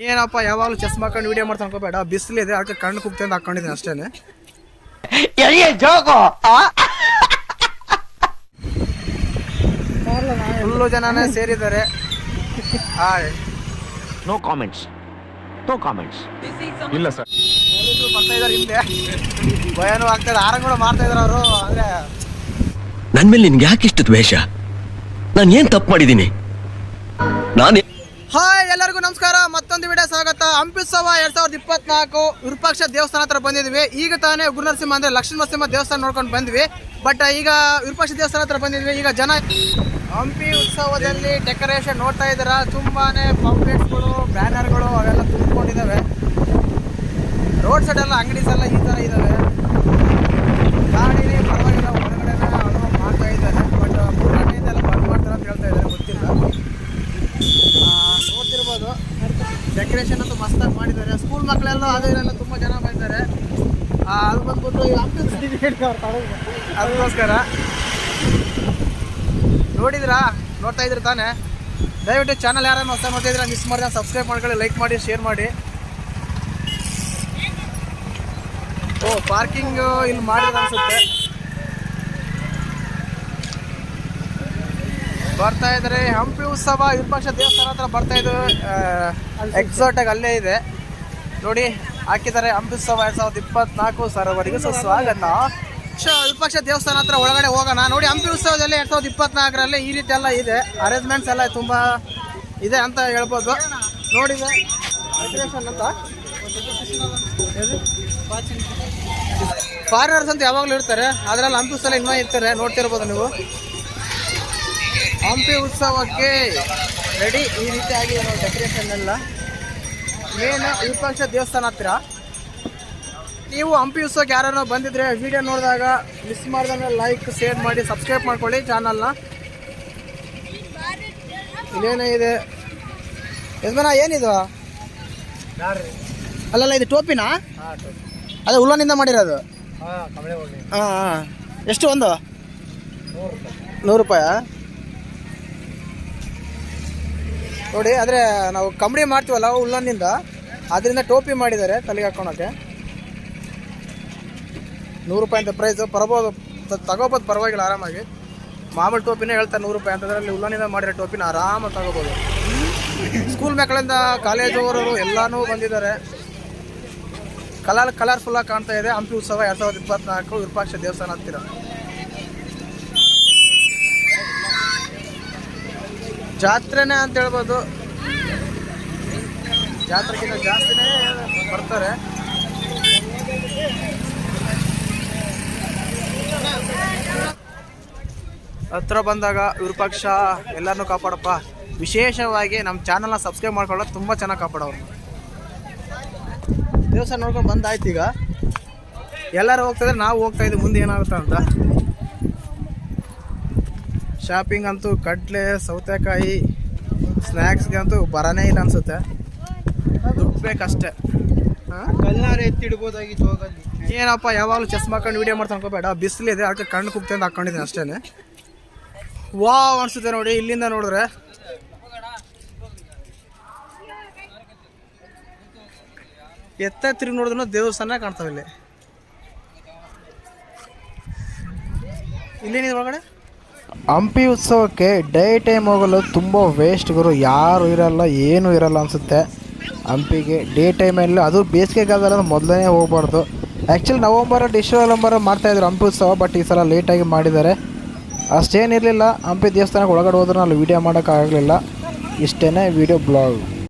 ಏನಪ್ಪ ಯಾವಾಗಲೂ ಚೆಸ್ ಮಾಡ್ಕೊಂಡು ವಿಡಿಯೋ ಮಾಡ್ತಾ ಅನ್ಕೋಬೇಡ. ಬಿಸಿಲಿದೆ ಅದಕ್ಕೆ ಕಣ್ಣು ಕುಗ್ತಿ ಅಂತ ಹಾಕೊಂಡಿದ್ದೀನಿ ಅಷ್ಟೇನೆ. ಫುಲ್ಲು ಜನನೇ ಸೇರಿದ್ದಾರೆ. Hi. No comments no comments ಇಲ್ಲ ಸರ್. ಬರ್ತಾ ಇದಾರೆ ಹಿಂದೆ. ಭಯನೂ ಆಗ್ತಾ ಇದೆ. ಆರಂಗ್ ಕೂಡ ಮಾಡ್ತಾ ಇದಾರೆ ಅವರು ಅಂದ್ರೆ ನನ್ ಮೇಲೆ ನಿನ್ಗೆ ಇಷ್ಟ ದ್ವೇಷ? ನಾನು ಏನ್ ತಪ್ಪು ಮಾಡಿದ್ದೀನಿ? ನಾನು ಹಾಯ್, ಎಲ್ಲರಿಗೂ ನಮಸ್ಕಾರ. ಮತ್ತೊಂದು ವಿಡಿಯೋ ಸ್ವಾಗತ. ಹಂಪಿಸವ ಎರಡ್ ಸಾವಿರದ ಇಪ್ಪತ್ನಾಲ್ಕು ವಿರೂಪಾಕ್ಷ ದೇವಸ್ಥಾನ ಹತ್ರ ಬಂದಿದ್ವಿ. ಈಗ ತಾನೇ ಗುರುನರಸಿಂಹ ಅಂದ್ರೆ ಲಕ್ಷ್ಮೀ ನರಸಿಂಹ ದೇವಸ್ಥಾನ ನೋಡ್ಕೊಂಡು ಬಂದ್ವಿ. ಬಟ್ ಈಗ ವಿರೂಪಾಕ್ಷ ದೇವಸ್ಥಾನ ಹತ್ರ ಬಂದಿದ್ವಿ. ಈಗ ಜನ ಹಂಪಿ ಉತ್ಸವದಲ್ಲಿ ಡೆಕೋರೇಷನ್ ನೋಡ್ತಾ ಇದ್ದೀರಾ? ತುಂಬಾನೇ ಪಾಂಪ್ಲೆಟ್ಸ್ಗಳು ಬ್ಯಾನರ್ಗಳು ಅವೆಲ್ಲ ತುಂಬಿಕೊಂಡಿದ್ದಾವೆ. ರೋಡ್ ಸೈಡ್ ಎಲ್ಲ ಅಂಗಡೀಸ್ ಎಲ್ಲ ಈ ಥರ ಇದ್ದಾವೆ ಗಾಡಿನೇ ಪರವಾಗಿಲ್ಲ ಹೊರಗಡೆ ಅವರು ಮಾಡ್ತಾ ಇದ್ದಾರೆ ಬಟ್ ಮೂರು ಗಂಟೆಯಿಂದೆಲ್ಲ ಬಂದ್ ಮಾಡ್ತಾರೆ ಅಂತ ಹೇಳ್ತಾ ಇದ್ದಾರೆ ಗೊತ್ತಿಲ್ಲ ಆ, ನೋಡ್ತಿರ್ಬೋದು ಡೆಕೋರೇಷನ್ ಅಂತೂ ಮಸ್ತಾಗಿ ಮಾಡಿದ್ದಾರೆ. ಸ್ಕೂಲ್ ಮಕ್ಕಳೆಲ್ಲ ಅದು ಇದೆಲ್ಲ ತುಂಬ ಜನ ಬಂದಿದ್ದಾರೆ ಅದು ಬಂದ್ಬಿಟ್ಟು ಅದಕ್ಕೋಸ್ಕರ. ನೋಡಿದ್ರಾ? ನೋಡ್ತಾ ಇದ್ರೆ ತಾನೇ? ದಯವಿಟ್ಟು ಚಾನಲ್ ಯಾರನ್ನು ಹೊಸ ನೋಡ್ತಿದ್ರೆ ಮಿಸ್ ಮಾಡಿದ್ರೆ ಸಬ್ಸ್ಕ್ರೈಬ್ ಮಾಡ್ಕೊಳ್ಳಿ ಲೈಕ್ ಮಾಡಿ ಶೇರ್ ಮಾಡಿ. ಓ ಪಾರ್ಕಿಂಗ್ ಇಲ್ಲಿ ಮಾಡಿದ್ರೆ ಅನ್ಸುತ್ತೆ. ಬರ್ತಾ ಇದ್ರೆ ಹಂಪಿ ಉತ್ಸವ ವಿರೂಪಾಕ್ಷ ದೇವಸ್ಥಾನ ಹತ್ರ ಬರ್ತಾ ಇದ್ದು ಎಕ್ಸಾಕ್ಟ್ ಆಗಿ ಅಲ್ಲೇ ಇದೆ. ನೋಡಿ, ಹಾಕಿದ್ದಾರೆ ಹಂಪಿ ಉತ್ಸವ ಎರಡ್ ಸಾವಿರದ ಇಪ್ಪತ್ನಾಲ್ಕು ಸರ್ವರಿಗೂ ಸುಸ್ವಾಗತ ಸ್ವಾಗತ. ವಿರೂಪಾಕ್ಷ ದೇವಸ್ಥಾನ ಹತ್ರ ಒಳಗಡೆ ಹೋಗೋಣ. ನೋಡಿ, ಹಂಪಿ ಉತ್ಸವದಲ್ಲಿ ಎರಡ್ ಸಾವಿರದ ಇಪ್ಪತ್ನಾಲ್ಕರಲ್ಲಿ ಈ ರೀತಿ ಎಲ್ಲ ಇದೆ. ಅರೇಂಜ್ಮೆಂಟ್ಸ್ ಎಲ್ಲ ತುಂಬಾ ಇದೆ ಅಂತ ಹೇಳ್ಬೋದು. ನೋಡಿದೆ ಫಾರಿನರ್ಸ್ ಅಂತ. ಯಾವಾಗಲೂ ಇರ್ತಾರೆ. ಅದರಲ್ಲಿ ಹಂಪಿ ಉತ್ಸವ ಇನ್ನೂ ಇರ್ತಾರೆ. ನೋಡ್ತಿರ್ಬೋದು ನೀವು. ಹಂಪಿ ಉತ್ಸವಕ್ಕೆ ರೆಡಿ ಈ ರೀತಿಯಾಗಿ ಏನೋ ಡೆಕೋರೇಷನ್ ಎಲ್ಲ. ಮೇನ್ ವಿರೂಪಾಕ್ಷ ದೇವಸ್ಥಾನ ಹತ್ತಿರ ನೀವು ಹಂಪಿ ಉತ್ಸವಕ್ಕೆ ಯಾರನ್ನ ಬಂದಿದ್ರೆ ವಿಡಿಯೋ ನೋಡಿದಾಗ ಮಿಸ್ ಮಾಡ್ದಂಗೆ ಲೈಕ್ ಶೇರ್ ಮಾಡಿ ಸಬ್ಸ್ಕ್ರೈಬ್ ಮಾಡ್ಕೊಳ್ಳಿ ಚಾನಲ್ನ ಇನ್ನೇನೇ ಇದೆ? ಯಜಮಾನ ಏನಿದು? ಅಲ್ಲಲ್ಲ ಇದು ಟೋಪಿನಾ? ಅದೇ ಉಲ್ಲನಿಂದ ಮಾಡಿರೋದು. ಹಾಂ ಹಾಂ ಎಷ್ಟು ಒಂದು? ನೂರು ರೂಪಾಯಾ? ನೋಡಿ, ಆದರೆ ನಾವು ಕಂಬಳಿ ಮಾಡ್ತೀವಲ್ಲ ಉಲ್ಲನ್ನಿಂದ ಅದರಿಂದ ಟೋಪಿ ಮಾಡಿದ್ದಾರೆ ತಲೆಗೆ ಹಾಕೊಳಕ್ಕೆ. ನೂರು ರೂಪಾಯಿ ಅಂತ ಪ್ರೈಸ್ ಪರಬೋದು ತಗೋಬೋದು ಪರವಾಗಿಲ್ಲ, ಆರಾಮಾಗಿ. ಮಾಮೂಲಿ ಟೋಪಿನೇ ಹೇಳ್ತಾರೆ ನೂರು ರೂಪಾಯಿ ಅಂತಂದರೆ ಅಲ್ಲಿ ಉಲ್ಲನಿಂದ ಮಾಡಿರೋ ಟೋಪಿನ ಆರಾಮಾಗಿ ತಗೋಬೋದು. ಸ್ಕೂಲ್ ಮಕ್ಕಳಿಂದ ಕಾಲೇಜ್ ಹೋಗೋರು ಎಲ್ಲಾನು ಬಂದಿದ್ದಾರೆ. ಕಲರ್, ಕಲರ್ಫುಲ್ಲಾಗಿ ಕಾಣ್ತಾ ಇದೆ. ಹಂಪಿ ಉತ್ಸವ ಎರಡು ಸಾವಿರದ ಇಪ್ಪತ್ನಾಲ್ಕು ವಿರೂಪಾಕ್ಷ ದೇವಸ್ಥಾನ ಹತ್ತಿರ. ಜಾತ್ರೆನೇ ಅಂತ ಹೇಳ್ಬೋದು. ಜಾತ್ರೆಗಿಂತ ಜಾಸ್ತಿನೇ ಬರ್ತಾರೆ. ಹತ್ರ ಬಂದಾಗ ವಿರೂಪಾಕ್ಷ ಎಲ್ಲರನ್ನೂ ಕಾಪಾಡಪ್ಪ. ವಿಶೇಷವಾಗಿ ನಮ್ಮ ಚಾನಲ್ನ ಸಬ್ಸ್ಕ್ರೈಬ್ ಮಾಡ್ಕೊಳ್ಳೋದು ತುಂಬ ಚೆನ್ನಾಗಿ ಕಾಪಾಡೋರು. ದಿವಸ ನೋಡ್ಕೊಂಡು ಬಂದಾಯ್ತು ಈಗ. ಎಲ್ಲರೂ ಹೋಗ್ತಾಯಿದ್ರೆ ನಾವು ಹೋಗ್ತಾ ಮುಂದೆ ಏನಾಗುತ್ತೆ ಅಂತ. ಶಾಪಿಂಗ್ ಅಂತೂ ಕಡ್ಲೆ ಸೌತೆಕಾಯಿ ಸ್ನ್ಯಾಕ್ಸ್ಗೆ ಅಂತೂ ಬರನೇ ಇಲ್ಲ ಅನ್ಸುತ್ತೆ. ದುಡ್ಡು ಬೇಕಷ್ಟೇ. ಕಲ್ನಾರ ಎತ್ತಿಡ್ಬೋದಾಗಿತ್ತು ಹೋಗಲ್ಲಿ. ಏನಪ್ಪ ಯಾವಾಗಲೂ ಚೆಸ್ ಮಾಡ್ಕೊಂಡು ವೀಡಿಯೋ ಮಾಡ್ತಾ ಅನ್ಕೋಬೇಡ. ಬಿಸಿಲಿದೆ ಅದಕ್ಕೆ ಕಣ್ಣು ಕುಗ್ತಿ ಅಂತ ಹಾಕೊಂಡಿದ್ದೀನಿ ಅಷ್ಟೇ ವಾವ್ ಅನ್ಸುತ್ತೆ ನೋಡಿ ಇಲ್ಲಿಂದ ನೋಡಿದ್ರೆ. ಎತ್ತ ತಿರುಗಿ ನೋಡಿದ್ರು ದೇವಸ್ಥಾನ ಕಾಣ್ತಾವೆ ಇಲ್ಲಿ ಇಲ್ಲೇನಿದೆ ಒಳಗಡೆ? ಹಂಪಿ ಉತ್ಸವಕ್ಕೆ ಡೇ ಟೈಮ್ ಹೋಗಲು ತುಂಬ ವೇಸ್ಟ್ ಗುರು. ಯಾರು ಇರಲ್ಲ, ಏನೂ ಇರಲ್ಲ ಅನಿಸುತ್ತೆ. ಹಂಪಿಗೆ ಡೇ ಟೈಮಲ್ಲಿ ಅದು ಬೇಸಿಗೆಗಾಲದಲ್ಲಿ ಮೊದಲನೇ ಹೋಗಬಾರ್ದು. ಆ್ಯಕ್ಚುಲಿ ನವಂಬರ್ ಡಿಸೆಂಬರ್ ಮಾಡ್ತಾಯಿದ್ರು ಹಂಪಿ ಉತ್ಸವ ಬಟ್ ಈ ಸಲ ಲೇಟಾಗಿ ಮಾಡಿದ್ದಾರೆ. ಅಷ್ಟೇನಿರಲಿಲ್ಲ, ಹಂಪಿ ದೇವಸ್ಥಾನಕ್ಕೆ ಒಳಗಡೆ ಹೋದ್ರೆ ನಾನು ವೀಡಿಯೋ ಮಾಡೋಕ್ಕಾಗಲಿಲ್ಲ. ಇಷ್ಟೇ ವೀಡಿಯೋ ಬ್ಲಾಗ್